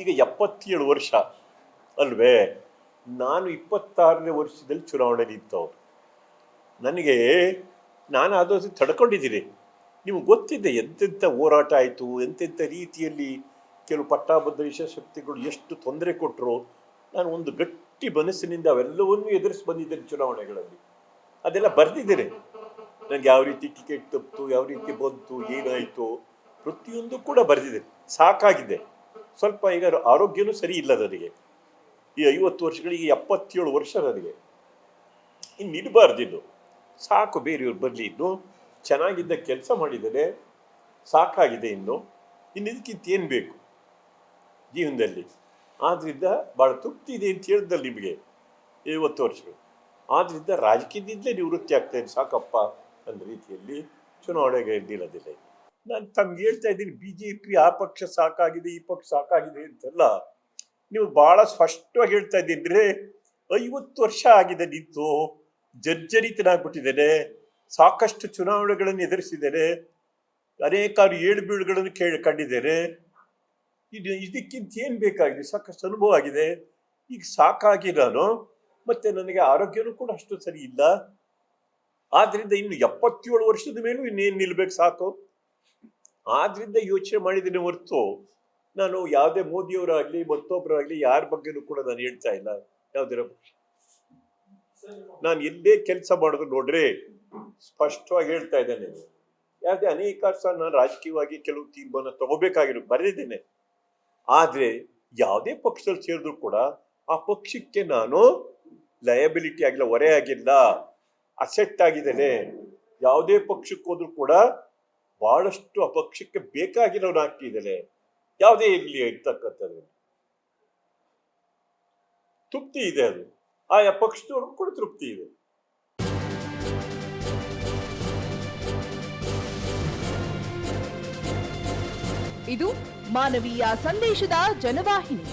ಈಗ ಎಪ್ಪತ್ತೇಳು ವರ್ಷ ಅಲ್ವೇ? ನಾನು ಇಪ್ಪತ್ತಾರನೇ ವರ್ಷದಲ್ಲಿ ಚುನಾವಣೆ ನಿಂತವ್ರು. ನನಗೆ ನಾನು ಅದು ತಡ್ಕೊಂಡಿದ್ದೀನಿ. ನಿಮ್ಗೆ ಗೊತ್ತಿದೆ ಎಂತೆಂಥ ಹೋರಾಟ ಆಯಿತು, ಎಂತೆಂಥ ರೀತಿಯಲ್ಲಿ ಕೆಲವು ಪಟ್ಟಾಬದ್ಧ ಶಕ್ತಿಗಳು ಎಷ್ಟು ತೊಂದರೆ ಕೊಟ್ಟರು ನಾನು ಒಂದು ಗಟ್ಟಿ ಮನಸ್ಸಿನಿಂದ ಅವೆಲ್ಲವನ್ನೂ ಎದುರಿಸಿ ಬಂದಿದ್ದೇನೆ ಚುನಾವಣೆಗಳಲ್ಲಿ. ಅದೆಲ್ಲ ಬರೆದಿದ್ದೇನೆ. ನನಗೆ ಯಾವ ರೀತಿ ಟಿಕೆಟ್ ತಪ್ಪಿತು ಯಾವ ರೀತಿ ಬಂತು, ಏನಾಯಿತು, ಪ್ರತಿಯೊಂದು ಕೂಡ ಬರೆದಿದೆ ಸಾಕಾಗಿದೆ. ಸ್ವಲ್ಪ ಈಗ ಆರೋಗ್ಯನೂ ಸರಿ ಇಲ್ಲ ನನಗೆ. ಈ ಐವತ್ತು ವರ್ಷಗಳಿಗೆ ಎಪ್ಪತ್ತೇಳು ವರ್ಷ ನನಗೆ. ಇನ್ನು ಇಡಬಾರ್ದಿದ್ದು ಸಾಕು ಬೇರೆಯವ್ರು ಬರಲಿ ಇನ್ನು. ಚೆನ್ನಾಗಿದ್ದ ಕೆಲಸ ಮಾಡಿದರೆ ಸಾಕಾಗಿದೆ ಇನ್ನು. ಇನ್ನು ಇದಕ್ಕಿಂತ ಏನು ಬೇಕು? ಜೀವನದಲ್ಲಿ. ಆದ್ದರಿಂದ ಭಾಳ ತೃಪ್ತಿ ಇದೆ ಅಂತ ಹೇಳಿದ್ದಲ್ಲಿ ನಿಮಗೆ ಐವತ್ತು ವರ್ಷಗಳು. ಆದ್ದರಿಂದ ರಾಜಕೀಯದಿಂದಲೇ ನಿವೃತ್ತಿ ಆಗ್ತೇನೆ ಸಾಕಪ್ಪ. ಅನ್ನೋ ರೀತಿಯಲ್ಲಿ ಚುನಾವಣೆಗೆ ನಿಲ್ಲೋದಿಲ್ಲ ನಾನು ತಮ್ಗೆ ಹೇಳ್ತಾ ಇದ್ದೀನಿ ಬಿ ಜೆ ಪಿ ಆ ಪಕ್ಷ ಸಾಕಾಗಿದೆ, ಈ ಪಕ್ಷ ಸಾಕಾಗಿದೆ ಅಂತೆಲ್ಲ. ನೀವು ಬಹಳ ಸ್ಪಷ್ಟವಾಗಿ ಹೇಳ್ತಾ ಇದ್ದೀರಿ ಐವತ್ತು ವರ್ಷ ಆಗಿದೆ ನಿಂತು, ಜರ್ಜರಿತನಾಗ್ಬಿಟ್ಟಿದ್ದೇನೆ, ಸಾಕಷ್ಟು ಚುನಾವಣೆಗಳನ್ನು ಎದುರಿಸಿದ್ದೇನೆ, ಅನೇಕಾರು ಏಳು ಬೀಳುಗಳನ್ನು ಕೇಳಿ ಕಂಡಿದ್ದೇನೆ. ಇದು ಇದಕ್ಕಿಂತ ಏನು ಬೇಕಾಗಿದೆ? ಸಾಕಷ್ಟು ಅನುಭವ ಆಗಿದೆ. ಈಗ ಸಾಕಾಗಿ ನಾನು, ಮತ್ತೆ ನನಗೆ ಆರೋಗ್ಯನೂ ಕೂಡ ಅಷ್ಟು ಸರಿ ಇಲ್ಲ. ಆದ್ರಿಂದ ಇನ್ನು ಎಪ್ಪತ್ತೇಳು ವರ್ಷದ ಮೇಲೂ ಇನ್ನೇನು ನಿಲ್ಬೇಕು ಸಾಕು? ಆದ್ರಿಂದ ಯೋಚನೆ ಮಾಡಿದ್ದೇನೆ ಹೊರತು ನಾನು ಯಾವುದೇ ಮೋದಿಯವರಾಗ್ಲಿ ಮತ್ತೊಬ್ಬರಾಗ್ಲಿ ಯಾರ ಬಗ್ಗೆನೂ ಕೂಡ ನಾನು ಹೇಳ್ತಾ ಇಲ್ಲ. ಯಾವ್ದಿರ ನಾನು ಎಲ್ಲೇ ಕೆಲಸ ಮಾಡೋದು ನೋಡ್ರಿ, ಸ್ಪಷ್ಟವಾಗಿ ಹೇಳ್ತಾ ಇದ್ದೇನೆ. ಯಾವುದೇ ಅನೇಕ ಸಹ ನಾನು ರಾಜಕೀಯವಾಗಿ ಕೆಲವು ತೀರ್ಮಾನ ತಗೋಬೇಕಾಗಿರೋ, ಬರೆದಿದ್ದೇನೆ. ಆದ್ರೆ ಯಾವುದೇ ಪಕ್ಷದಲ್ಲಿ ಸೇರಿದ್ರು ಕೂಡ ಆ ಪಕ್ಷಕ್ಕೆ ನಾನು ಲಯಬಿಲಿಟಿ ಆಗಿಲ್ಲ ಹೊರೆ ಆಗಿಲ್ಲ, ಅಸೆಟ್ ಆಗಿದ್ದೇನೆ. ಯಾವುದೇ ಪಕ್ಷಕ್ಕೆ ಹೋದ್ರು ಕೂಡ ಬಹಳಷ್ಟು ಅಪಕ್ಷಕ್ಕೆ ಪಕ್ಷಕ್ಕೆ ಬೇಕಾಗಿರೋನು ಆಗ್ತಿದ್ದೇನೆ ಯಾವುದೇ ಇರಲಿ ಇರ್ತಕ್ಕಂಥದ್ದು. ತೃಪ್ತಿ ಇದೆ ಅದು. ಆಯಾ ಪಕ್ಷದವ್ರಿಗೂ ಕೂಡ ತೃಪ್ತಿ ಇದೆ. ಇದು ಮಾನವೀಯ ಸಂದೇಶದ ಜನವಾಹಿನಿ.